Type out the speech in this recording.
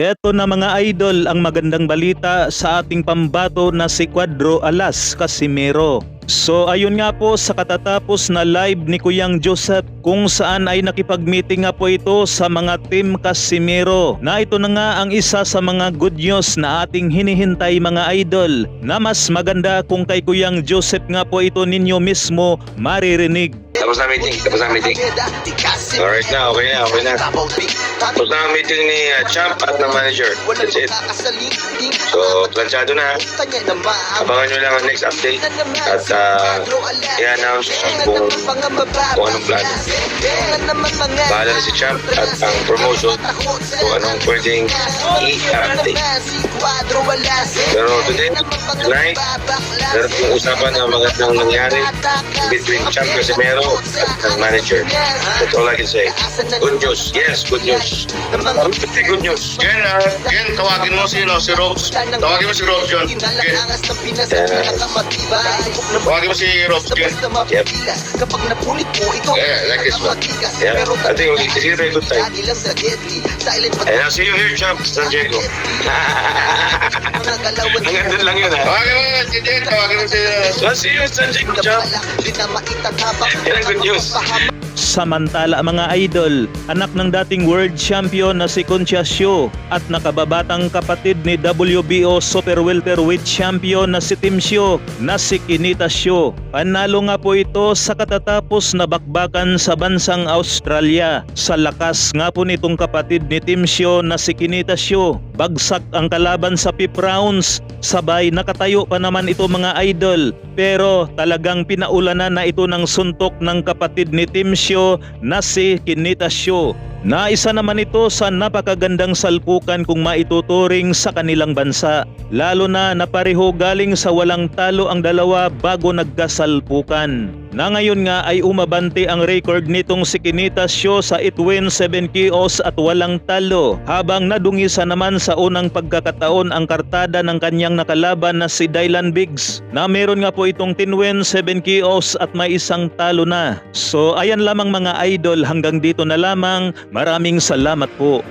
Eto na mga idol ang magandang balita sa ating pambato na si Cuadro Alas Casimiro. So ayun nga po sa katatapos na live ni Kuyang Joseph kung saan ay nakipag-meeting nga po ito sa mga team Casimiro na ito na nga ang isa sa mga good news na ating hinihintay mga idol na mas maganda kung kay Kuyang Joseph nga po ito ninyo mismo maririnig. Tapos na meeting, tapos na meeting. Alright na, okay na, okay na. Tapos na meeting ni uh, Champ at ng manager. That's it. So, planchado na. Abangan nyo lang ang next update at uh, i-announce kung, kung anong plano. Bahala na si Champ at ang promotion kung anong pwedeng i-update. Pero today, tonight, meron pong usapan na magandang nangyari between Champ Casimero at ang manager. That's all I can say. Good news. Yes, good news. Absolutely good news. Ken, ah, Ken, tawagin mo si, no, si Robs. Tawagin mo si Robs yun. Ken, tawagin mo si Robs, Ken. Yep. Yeah, like this one. Yeah, I think can see a good time. And I'll see you here, Champ, San Diego. Hanggang doon lang yun, ha? Tawagin mo si Ken, tawagin mo si... uh, I'll see you in San Diego, Champ. Yan ang good news. Samantala mga idol, anak ng dating world champion na si Concha Sio at nakababatang kapatid ni WBO Super Welterweight champion na si Tim Sio na si Kinita Sio. Panalo nga po ito sa katatapos na bakbakan sa bansang Australia. Sa lakas nga po nitong kapatid ni Tim Sio na si Kinita Sio. Bagsak ang kalaban sa fifth rounds. Sabay nakatayo pa naman ito mga idol. Pero talagang pinaulanan na ito ng suntok ng kapatid ni Tim Sio na si Kinita Sio. Naisa naman ito sa napakagandang salpukan kung maituturing sa kanilang bansa. Lalo na napareho galing sa walang talo ang dalawa bago nagkasalpukan. Na ngayon nga ay umabante ang record nitong si Kinita Sio sa 8 wins 7 KOs at walang talo. Habang nadungisa naman sa unang pagkakataon ang kartada ng kanyang nakalaban na si Dylan Biggs na meron nga po itong 10 wins 7 KOs at may isang talo na. So ayan lamang mga idol hanggang dito na lamang. Maraming salamat po.